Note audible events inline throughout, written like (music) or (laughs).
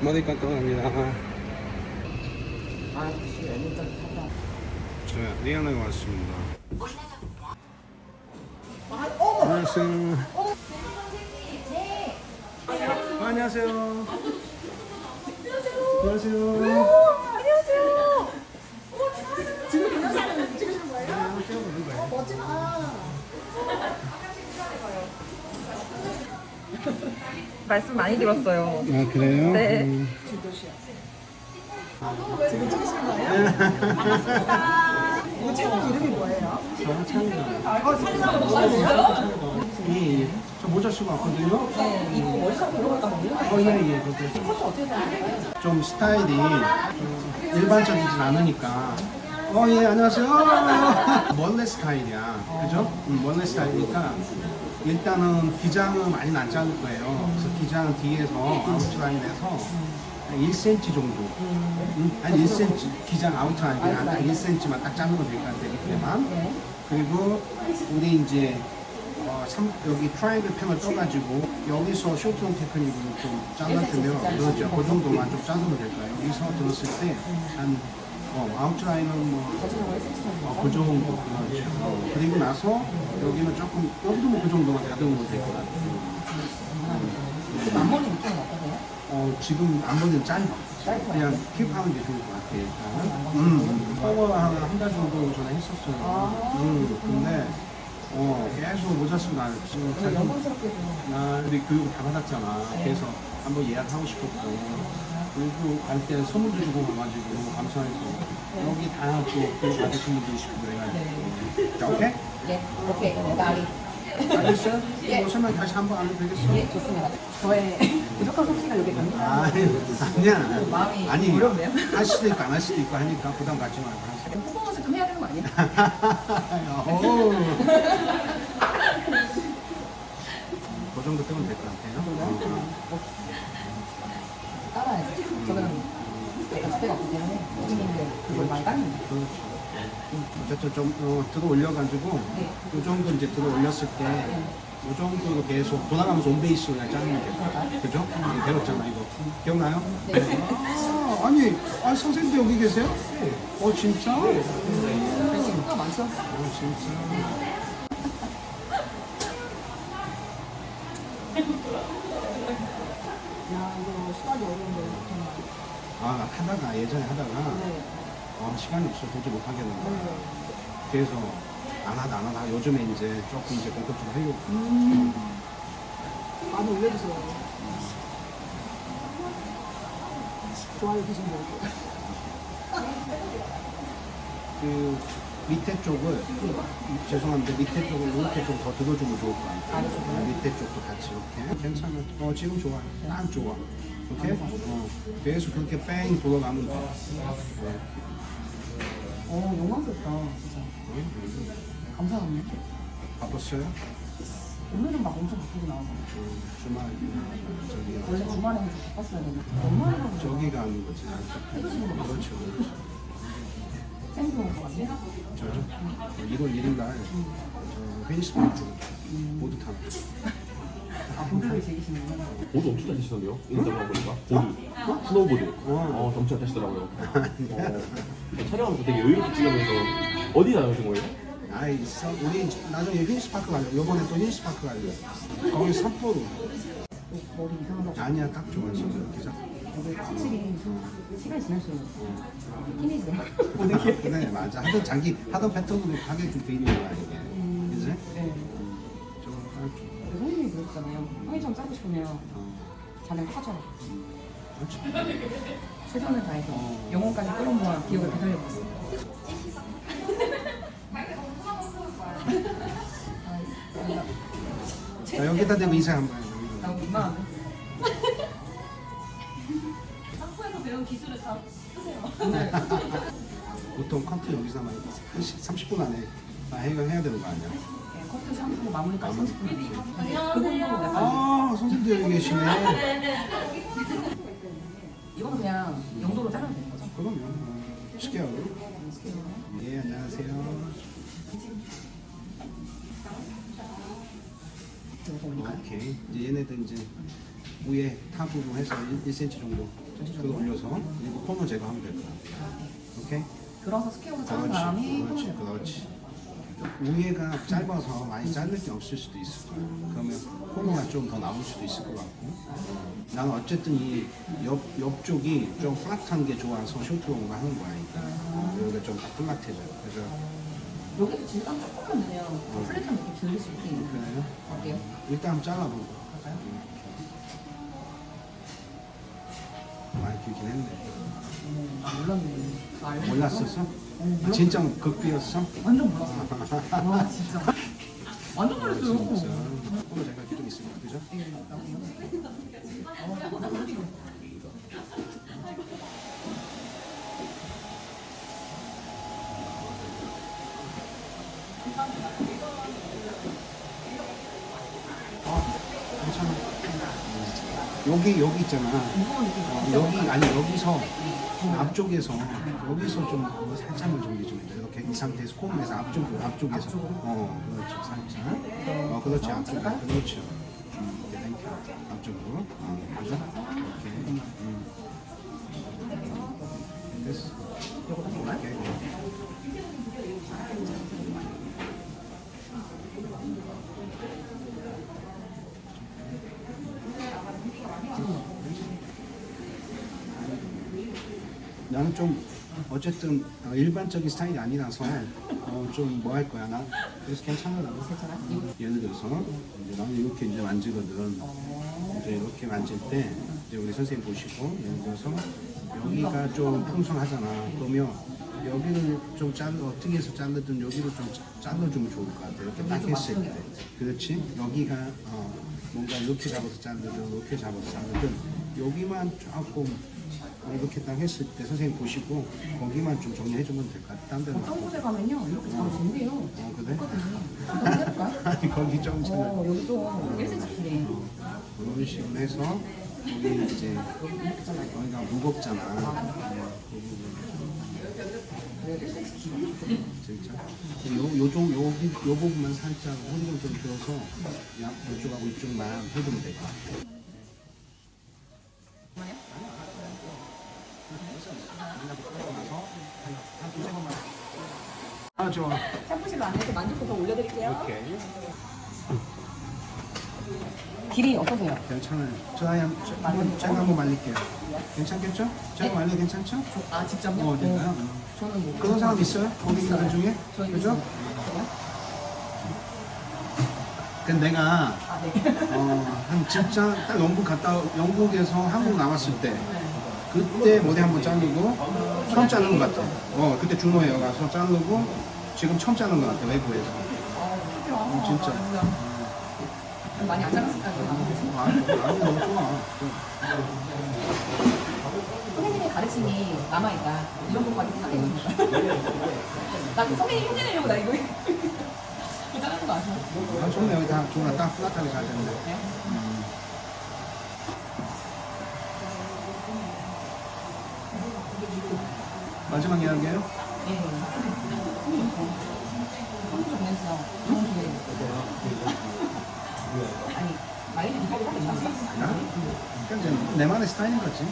머리 깜깜합니다. 자, 리안에 왔습니다. 안녕하세요. 안녕하세요. 안녕하세요. 지금 동영상을 찍으시는 거예요? 어, 멋지다. (laughs) 말씀 많이 들었어요. 아, 그래요? 네. 음. 지금 찍으시는 거예요? 이거 채널 이름이 뭐예요? 저 창이요. 어, 사진하고 모자세요? 예, 예. 저 모자 쓰고 왔거든요. 네, 이거 머리카락 들어갔다 보면 어, 예, 예. 커트 어떻게 되나요? 좀 스타일이 좀 일반적이진 않으니까. 어, 예, 안녕하세요. (laughs) 멀레 스타일이야. 그죠? 음, 멀레 스타일이니까 일단은 기장은 많이 안 자를 거예요. 그래서 기장 뒤에서 아웃라인에서 1cm 정도. 음, 아니 1cm 기장 아웃라인 그냥 딱 1cm만 딱 자르면 될 것 같아요. 이때만. 네. 그리고 우리 이제 어, 삼- 여기 트라이앵글 펜을 떠가지고 여기서 쇼트롱 테크닉으로 좀 잘라주면 그렇죠. 그 정도만 좀 자르면 될 거예요. 여기서 들었을 때 한 어, 아웃라인은 뭐 거짓말 1cm 정도. 어, 그 정도 그렇죠. 어, 그리고 나서 여기는 조금 여기도 뭐 그 정도만 다듬으면 될 것 같아요. 지금 앞머리 느낌은 어떠세요? 어, 지금 앞머리는 짧아. 짧아요? 그냥 킵하는 게 좋을 것 같아요. 일단. 음, 커버 한한 달 정도 전에 했었어요. 아. 음, 근데 어, 계속 모자 쓰고 나 지금 잘 영광스럽게도 나 우리 교육을 다 받았잖아. 그래서 한번 예약하고 싶었고 그리고 갈 때 선물도 주고 가가지고 너무 감사해서 여기 다또 교육 받으신 분도 있고 그래가지고 자, 오케이? 예, 오케이. 나리. 알겠어요? 뭐 설명 다시 한번 안 해도 되겠어? 예, 좋습니다. 저의 (laughs) 부족한 솜씨가 여기 갑니다. 아, 아니야. 마음이 아니, 어렵네요. 할 수도 있고 안 할 수도 있고 하니까 부담 갖지 말고 하세요. 퍼포먼스 좀 해야 되는 거 아니에요? (laughs) 어우. 그 정도 뜨면 될 것 같아요. 저는 약간 주대가 없기 때문에 고객님들 그걸 많이 따릅니다. 그렇죠. 어쨌든 좀 어, 들어 올려가지고 네. 이 정도 이제 들어 올렸을 때 이 정도로 계속 돌아가면서 온베이스로 그냥 자르면 돼요. 그죠? 이게 배웠잖아 이거. 기억나요? 네. 아, 아니, 아, 선생님도 여기 계세요? 어, 진짜? 어, 친구가 많죠? 진짜. 야, 이거 시간이 어려운데. 정말. 아, 하다가, 예전에 하다가, 네. 아, 시간이 없어. 도저히 못 하겠는 거야. 네. 그래서 안 하다, 안 하다. 요즘에 이제 조금 이제 본격적으로 하려고. 음. 많이 올려주세요. 좋아요 주신 거. 그 밑에 쪽을 죄송한데 밑에 쪽을 이렇게 좀 더 들어주면 좋을 것 같아요. 아래쪽으로요? 밑에 쪽도 같이 이렇게 괜찮아. 어 지금 좋아. 딱 좋아. 오케이? 어 계속 그렇게 뺑 돌아가면 돼. 네. 어, 영광스럽다, 진짜. 감사하네. 바빴어요? 오늘은 막 엄청 바쁘게 나와서. 음, 주말 저기 원래 주말에는 좀 바빴어야 되는데. 바쁘죠? 저기가 아닌 거지. 그렇죠. 그렇죠. 생도 온것 같네요. 저죠? 1월 1일 날 저, 펜시파크 모두 타. 아, 보드를 즐기시는구나. 보드 엄청 잘 타시던데요? 인스타그램 보니까 보드 스노우보드 어 엄청 잘 타시더라고요 어, 촬영하면서 되게 여유롭게 찍으면서 어디 다녀오신 거예요? 아이 있어. 우리 나중에 힐스파크 가려. 요번에 또 힐스파크 가려. 거기 삿포로. 머리 이상하다고. 아니야 딱 좋아 지금 확실히 시간이 지날수록. 네 맞아. 하던 자기 하던 패턴으로 하게 좀 되는 거야 이게. 그지? 네. 좀 할게. 그 선생님이 그러셨잖아요. 형이처럼 짜고 싶으면 어. 자네 하자고. 그렇죠. 최선을 다해서 어. 영혼까지 끌어모아 기억을 되살려봤어. 자 여기다 대고 인사 한번 해. 나 민망 한데. (laughs) 보통 커트 여기서만 한 30분 안에 다 해결해야 되는 거 아니야? 네, 커트 샴푸 마무리까지 30분. 그분도 약간 아 선생님도 여기 계시네. 이거는 그냥 영도로 자르면 되는 거죠? 그럼요. 쉽게 하고. 예 안녕하세요. 오케이. 이제 얘네들 이제 위에 탑으로 해서 1, 1cm 정도 그거 올려서 그리고 코너 제거하면 될 거야. 오케이? 들어서 자른 그렇지, 다음에 그렇지, 을 그렇지. 위에가 짧아서 많이 자를 게 없을 수도 있을 거야. 그러면 코너가 좀더 나올 수도 있을 것 같고. 나는 어쨌든 이 옆, 옆쪽이 좀 플랫한 게 좋아서 쇼트롱을 하는 거야. 일단. 여기가 좀 다 플랫해져. 그래서 여기서 질감 조금만 넣으면 플랫한 느낌 들릴 수 있게 그래요? 어때요? 일단 한번 잘라보고. 많이 길긴 했네. 음, 나 몰랐네. 나 알고 몰랐었어? 있었어? 아, 진짜 극비였어? 완전 몰랐어. 와 진짜. 완전 놀랐어요. 오늘 제가 좀 있습니다. 그죠? 예. 어, 나 그렇게. 괜찮아. 여기 여기 있잖아. 어, 여기 아니 여기서 앞쪽에서 여기서 좀뭐 살짝만 정리 좀 해줘. 이렇게 이 상태에서 코너에서 앞쪽 앞쪽에서. 어 그렇지 살짝. 어 그렇지 앞쪽 그렇죠. 음, 이렇게 땡겨 앞쪽으로. 어, 그죠? 이렇게. 나는 좀 어쨌든 어, 일반적인 스타일이 아니라서 어, 좀뭐 할 거야 나? 그래서 나 괜찮아? 예를 들어서 이제 나는 이렇게 이제 만지거든. 이제 이렇게 만질 때 이제 우리 선생님 보시고 예를 들어서 여기가 좀 풍성하잖아. 그러면 여기를 좀 잘라 어떻게 해서 자르든 여기를 좀 자- 잘라주면 좋을 것 같아 이렇게 딱 했을 때. 그렇지? 여기가 어, 뭔가 이렇게 잡아서 자르든 이렇게 잡아서 자르든 여기만 조금 이렇게 딱 했을 때 선생님 보시고 거기만 좀 정리해 주면 될것 같아 딴 데는 어떤 곳에 가면요 이렇게 잘 된대요. 어 그래? 한번 해볼까요? (laughs) 아니 거기 좀 잘. 어 여기 좀 1cm 길에. 그런 식으로 해서 여기 이제 여기가 무겁잖아. 진짜. 요 요쪽 여기 요 부분만 살짝 허리를 좀 들어서 양 이쪽하고 이쪽만 해주면 될 것 같아. 아 좋아. 샴푸실로 안에서 만족도 올려드릴게요. 오케이. 길이 어떠세요? 괜찮아요. 저 한번 한번 제가 한번 말릴게요. 괜찮겠죠? 제가 말려 괜찮죠? 아 직접요? 어, 될까요? 저는 뭐 그런 사람 있어요? 거기 있는 분 중에? 저희 그죠? 있어요. 근데 내가 아 네. (laughs) 어, 한 진짜 딱 영국 갔다 영국에서 한국 나왔을 때 그때 머리 한번 자르고 처음 자르는 것 같아. 어 그때 준호에 가서 자르고 지금 처음 자르는 것 같아 외부에서. 어, 진짜. 많이 안 자랐을까요? 아, 아니 너무 좋아. 선생님의 가르침이 남아있다. 이런 것까지 생각해주니까. 나그 선생님 흉내내려고 나 이거. 이거 자르는 (laughs) 거 아시죠? 아 좋네 여기 다 좋아 딱 플랫하게 잘 됐네. 음. 마지막 이야기예요? 이제 내만의 스타일인 거지.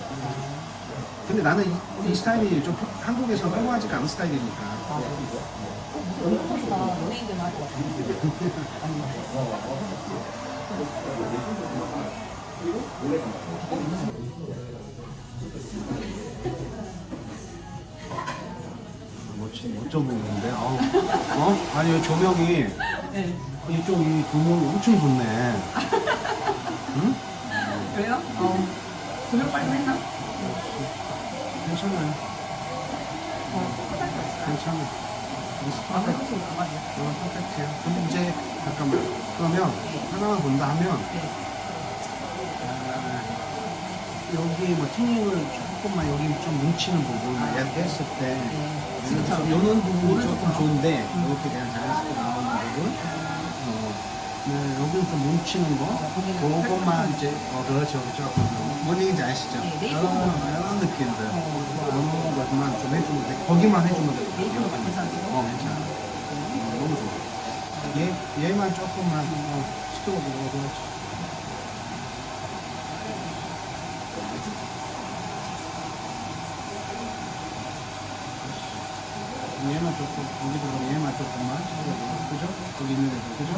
근데 나는 이, 이 스타일이 좀 한국에서 평범하지가 않은 스타일이니까. 너무 선수가 연예인들만 할것. 멋 지, 멋져 보이는데. 어? 어? 아니 조명이 네. 이쪽 이 조명이 엄청 좋네. 응? 그래요? 어. 조명 빨리 했나? 괜찮아요. 어, 괜찮아. 아. 어, 퍼펙트야. 근데 이제 잠깐만. 그러면 하나만 본다 하면 네. 아, 여기 뭐 튜닝을 조금만 여기 좀 뭉치는 부분 이렇게 했을 때 지금처럼. 요런 부분이 조금 좋은데 이렇게 그냥 자연스럽게 나오는 부분. 어, 네, 여기는 좀 뭉치는 거 그것만 이제 어 그렇죠 그렇죠. 뭔 얘기인지 아시죠? 네, 네이버 이런, 이런 느낌들. 이런 것만 좀 해주면 돼. 거기만 해주면 돼. 네이버가 여기. 괜찮으세요? 어 괜찮아 어, 너무 좋아. 얘, 얘만 조금만 어, 스토브 그렇지 좋고 여기도 그럼 얘만 조금만 그죠? 여기 있는 데도 그죠?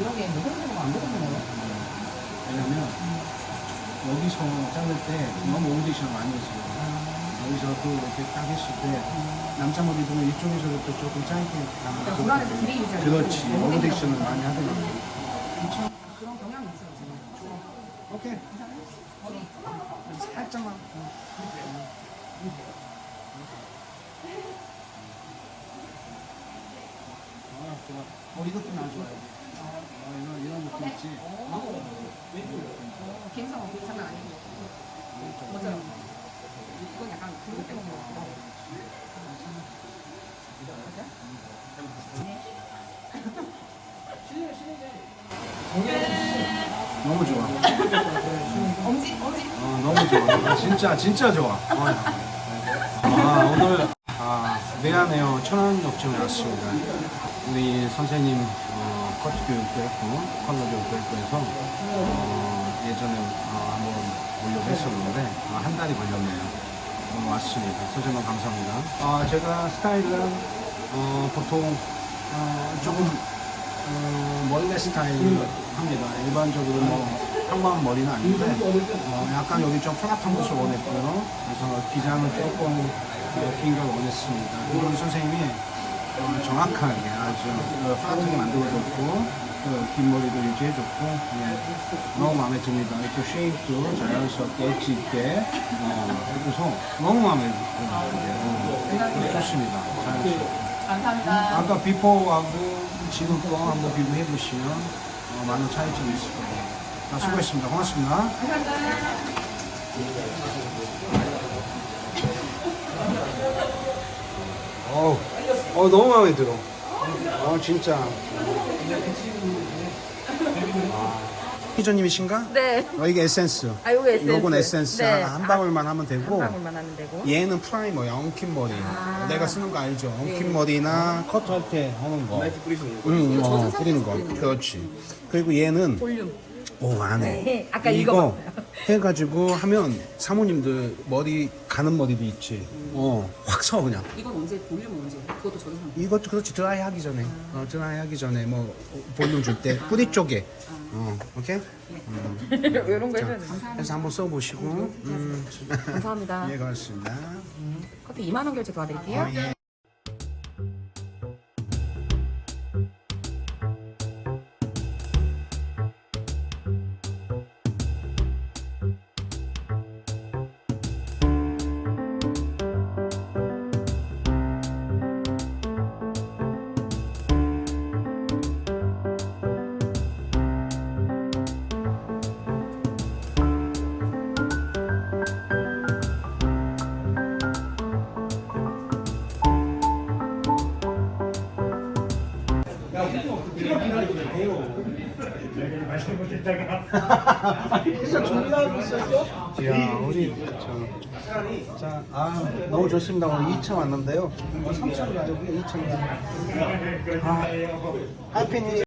이런 게 모델적으로 안 되거든요. 왜냐면 여기서 자를 때 너무 오디션 많이 했어요. 여기서도 이렇게 딱 했을 때 남자 머리 보면 이쪽에서부터 조금 짧게 그러니까 불안해서 길이 유지하는 그렇지 거. 오디션을 많이 하더라고요. 그런 경향이 있어요. 저는. 오케이 머리 살짝만. 아 좋아. 어 이것도 나 좋아요. 어 이런 이런 느낌 있지. 감성 없고 장난 아니고. 맞아요. 이건 약간 그것 때문에 그런 거. 너무 좋아. 엄지 엄지 어, 너무 좋아. 아, 진짜 진짜 좋아. 어. 천안 역점에 왔습니다. 우리 선생님 어, 커트 교육도 했고 컬러 교육도 했고 해서 어, 예전에 어, 한번 보려고 했었는데 어, 한 달이 걸렸네요. 오늘 왔습니다. 선생님 감사합니다. 어, 제가 스타일은 어, 보통 어, 조금 어, 멀리 스타일 합니다. 일반적으로 뭐 평범한 머리는 아닌데 어, 약간 여기 좀 플랫한 모습 원했고요. 그래서 기장을 조금 어, 긴걸 원했습니다. 이건 선생님이 어, 정확하게 아주 어, 플랫하게 만들어줬고 그긴 머리도 유지해줬고 예, 너무 마음에 듭니다. 이렇게 쉐입도 자연스럽게 엣지 있게 어, 해줘서 너무 마음에 들어요. 어, 좋습니다. 자연스럽게. 감사합니다. 아까 비포하고 지금 거 한번 비교해 보시면 어, 많은 차이점이 있을 거예요. 자, 수고했습니다. 고맙습니다. 감사합니다. 어, 어 너무 마음에 들어. 어 진짜. 아. 피조님이신가? 네. 어, 이게 에센스. 아, 요거 에센스. 요건 에센스 네. 한, 한 방울만 하면 되고. 한 방울만 하면 되고. 얘는 프라이머야, 엉킨 머리. 아. 내가 쓰는 거 알죠? 엉킨 네. 머리나 커트할 때 하는 거. 뿌리시는 거. 응, 어, 뿌리는 거. 그렇지. 그리고 얘는 볼륨. 오, 안 해. 네, 아까 이거 읽어봤어요. 해가지고 하면 사모님들 머리 가는 머리도 있지. 어, 확 서 그냥. 이건 언제 볼륨은 언제? 그것도 저런 상태. 이것도 그렇지 드라이 하기 전에. 어, 드라이 하기 전에 뭐 볼륨 줄 때 뿌리 쪽에. 어, 오케이? (laughs) 이런 거 자, 해줘야 돼. 그래서 한번 써보시고. 음, 감사합니다. (laughs) 예, 고맙습니다. 커피 2만 원 결제 도와드릴게요. 어, 예. 진짜 준비하고 있었어? 야, 우리 저, 자, 아, 너무 좋습니다. 오늘 2층 왔는데요. 3층이 아니고 2층. 아, 해피니